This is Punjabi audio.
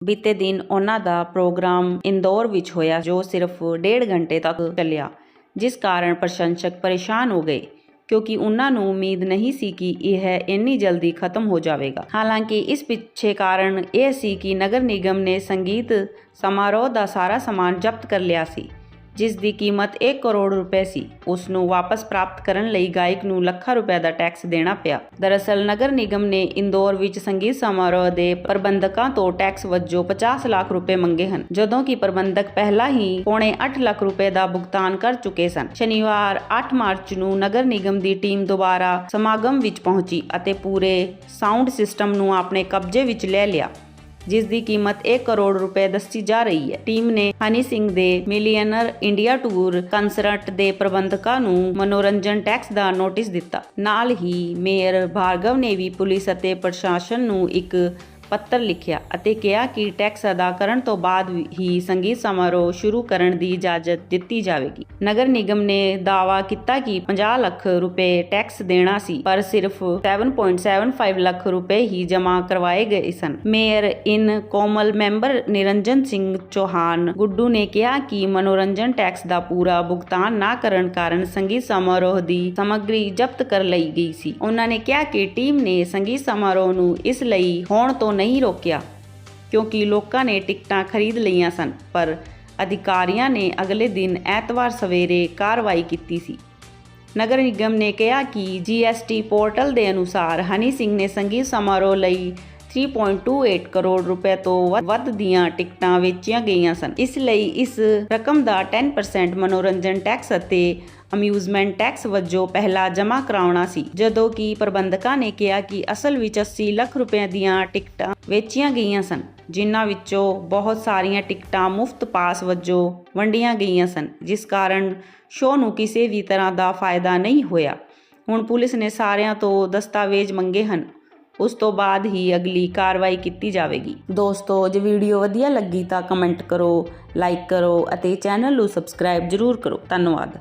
ਬੀਤੇ ਦਿਨ ਉਹਨਾਂ ਦਾ ਪ੍ਰੋਗਰਾਮ ਇੰਦੌਰ ਵਿੱਚ ਹੋਇਆ ਜੋ ਸਿਰਫ ਡੇਢ ਘੰਟੇ ਤੱਕ ਚੱਲਿਆ, ਜਿਸ ਕਾਰਨ ਪ੍ਰਸ਼ੰਸਕ ਪਰੇਸ਼ਾਨ ਹੋ ਗਏ, ਕਿਉਂਕਿ ਉਹਨਾਂ ਨੂੰ ਉਮੀਦ ਨਹੀਂ ਸੀ ਕਿ ਇਹ ਇੰਨੀ ਜਲਦੀ ਖਤਮ ਹੋ ਜਾਵੇਗਾ। ਹਾਲਾਂਕਿ ਇਸ ਪਿੱਛੇ ਕਾਰਨ ਇਹ ਸੀ ਕਿ ਨਗਰ ਨਿਗਮ ਨੇ ਸੰਗੀਤ ਸਮਾਰੋਹ ਦਾ ਸਾਰਾ ਸਮਾਨ ਜ਼ਬਤ ਕਰ ਲਿਆ ਸੀ। ਜਿਸ ਦੀ ਕੀਮਤ 1 ਕਰੋੜ ਰੁਪਏ ਸੀ, ਉਸ ਨੂੰ ਵਾਪਸ ਪ੍ਰਾਪਤ ਕਰਨ ਲਈ ਗਾਇਕ ਨੂੰ ਲੱਖਾਂ ਰੁਪਏ ਦਾ ਟੈਕਸ ਦੇਣਾ ਪਿਆ। ਦਰਅਸਲ, ਨਗਰ ਨਿਗਮ ਨੇ ਇੰਦੌਰ ਵਿੱਚ ਸੰਗੀਤ ਸਮਾਰੋਹ ਦੇ ਪ੍ਰਬੰਧਕਾਂ ਤੋਂ ਟੈਕਸ ਵਜੋਂ 50 ਲੱਖ ਰੁਪਏ ਮੰਗੇ ਹਨ, ਜਦੋਂ ਕਿ ਪ੍ਰਬੰਧਕ ਪਹਿਲਾਂ ਹੀ ਪੌਣੇ 8 ਲੱਖ ਰੁਪਏ ਦਾ ਭੁਗਤਾਨ ਕਰ ਚੁੱਕੇ ਸਨ। ਸ਼ਨੀਵਾਰ 8 ਮਾਰਚ ਨੂੰ ਨਗਰ ਨਿਗਮ ਦੀ ਟੀਮ ਦੁਬਾਰਾ ਸਮਾਗਮ ਵਿੱਚ ਪਹੁੰਚੀ ਅਤੇ ਪੂਰੇ ਸਾਊਂਡ ਸਿਸਟਮ ਨੂੰ ਆਪਣੇ ਕਬਜ਼ੇ ਵਿੱਚ ਲੈ ਲਿਆ। ਜਿਸ ਦੀ ਕੀਮਤ 1 ਕਰੋੜ ਰੁਪਏ ਦੱਸੀ ਜਾ ਰਹੀ ਹੈ। ਟੀਮ ਨੇ ਹਨੀ ਸਿੰਘ ਦੇ ਮਿਲੀਅਨਰ ਇੰਡੀਆ ਟੂਰ ਕਨਸਰਟ ਦੇ ਪ੍ਰਬੰਧਕਾਂ ਨੂੰ ਮਨੋਰੰਜਨ ਟੈਕਸ ਦਾ ਨੋਟਿਸ ਦਿੱਤਾ। ਨਾਲ ਹੀ ਮੇਅਰ ਭਾਰਗਵ ਨੇ ਵੀ ਪੁਲਿਸ ਅਤੇ ਪ੍ਰਸ਼ਾਸਨ ਨੂੰ ਇੱਕ ਪੱਤਰ ਲਿਖਿਆ ਅਤੇ ਕਿਹਾ ਕਿ ਟੈਕਸ ਅਦਾ ਕਰਨ ਤੋਂ ਬਾਅਦ ਹੀ ਸੰਗੀਤ ਸਮਾਰੋਹ ਸ਼ੁਰੂ ਕਰਨ ਦੀ ਇਜਾਜ਼ਤ ਦਿੱਤੀ ਜਾਵੇਗੀ। ਨਗਰ ਨਿਗਮ ਨੇ ਦਾਅਵਾ ਕੀਤਾ ਕਿ 50 ਲੱਖ ਰੁਪਏ ਟੈਕਸ ਦੇਣਾ ਸੀ, ਪਰ ਸਿਰਫ 7.75 ਲੱਖ ਰੁਪਏ ਹੀ ਜਮ੍ਹਾਂ ਕਰਵਾਏ ਗਏ ਸਨ। ਮੇਅਰ ਇਨ ਕੋਮਲ, ਮੈਂਬਰ ਨਿਰੰਜਨ ਸਿੰਘ ਚੌਹਾਨ ਗੁੱਡੂ ਨੇ ਕਿਹਾ ਕਿ ਮਨੋਰੰਜਨ ਟੈਕਸ ਦਾ ਪੂਰਾ ਭੁਗਤਾਨ ਨਾ ਕਰਨ ਕਾਰਨ ਸੰਗੀਤ ਸਮਾਰੋਹ ਦੀ ਸਮੱਗਰੀ ਜ਼ਬਤ ਕਰ ਲਈ ਗਈ ਸੀ। ਉਹਨਾਂ ਨੇ ਕਿਹਾ ਕਿ ਟੀਮ ਨੇ ਸੰਗੀਤ ਸਮਾਰੋਹ ਨੂੰ ਇਸ ਲਈ ਹੋਣ ਤੋਂ ਨਹੀਂ ਰੋਕਿਆ, ਕਿਉਂਕਿ ਲੋਕਾਂ ਨੇ ਟਿਕਟਾਂ ਖਰੀਦ ਲਈਆਂ ਸਨ, ਪਰ ਅਧਿਕਾਰੀਆਂ ਨੇ ਅਗਲੇ ਦਿਨ ਐਤਵਾਰ ਸਵੇਰੇ ਕਾਰਵਾਈ ਕੀਤੀ ਸੀ। ਨਗਰ ਨਿਗਮ ਨੇ ਕਿਹਾ ਕਿ ਜੀਐਸਟੀ ਪੋਰਟਲ ਦੇ ਅਨੁਸਾਰ ਹਨੀ ਸਿੰਘ ਨੇ ਸੰਗੀਤ ਸਮਾਰੋਹ ਲਈ 3.28 ਕਰੋੜ ਰੁਪਏ ਤੋਂ ਵ- ਵੱਧ ਦੀਆਂ ਟਿਕਟਾਂ ਵੇਚੀਆਂ ਗਈਆਂ ਸਨ। ਇਸ ਲਈ ਇਸ ਰਕਮ ਦਾ 10% ਮਨੋਰੰਜਨ ਟੈਕਸ ਅਤੇ ਅਮਿਊਜ਼ਮੈਂਟ ਟੈਕਸ ਵਜੋਂ ਪਹਿਲਾਂ ਜਮ੍ਹਾਂ ਕਰਾਉਣਾ ਸੀ। ਜਦੋਂ ਕਿ ਪ੍ਰਬੰਧਕਾਂ ਨੇ ਕਿਹਾ ਕਿ ਅਸਲ ਵਿੱਚ 80 ਲੱਖ ਰੁਪਏ ਦੀਆਂ ਟਿਕਟਾਂ ਵੇਚੀਆਂ ਗਈਆਂ ਸਨ, ਜਿਨ੍ਹਾਂ ਵਿੱਚੋਂ ਬਹੁਤ ਸਾਰੀਆਂ ਟਿਕਟਾਂ ਮੁਫਤ ਪਾਸ ਵਜੋਂ ਵੰਡੀਆਂ ਗਈਆਂ ਸਨ, ਜਿਸ ਕਾਰਨ ਸ਼ੋਅ ਨੂੰ ਕਿਸੇ ਵੀ ਤਰ੍ਹਾਂ ਦਾ ਫਾਇਦਾ ਨਹੀਂ ਹੋਇਆ। ਹੁਣ ਪੁਲਿਸ ਨੇ ਸਾਰਿਆਂ ਤੋਂ ਦਸਤਾਵੇਜ਼ ਮੰਗੇ ਹਨ। ਉਸ ਤੋਂ ਬਾਅਦ ਹੀ ਅਗਲੀ ਕਾਰਵਾਈ ਕੀਤੀ ਜਾਵੇਗੀ। ਦੋਸਤੋ, ਜੇ ਵੀਡੀਓ ਵਧੀਆ ਲੱਗੀ ਤਾਂ ਕਮੈਂਟ ਕਰੋ, ਲਾਈਕ ਕਰੋ ਅਤੇ ਚੈਨਲ ਨੂੰ ਸਬਸਕ੍ਰਾਈਬ ਜ਼ਰੂਰ ਕਰੋ। ਧੰਨਵਾਦ।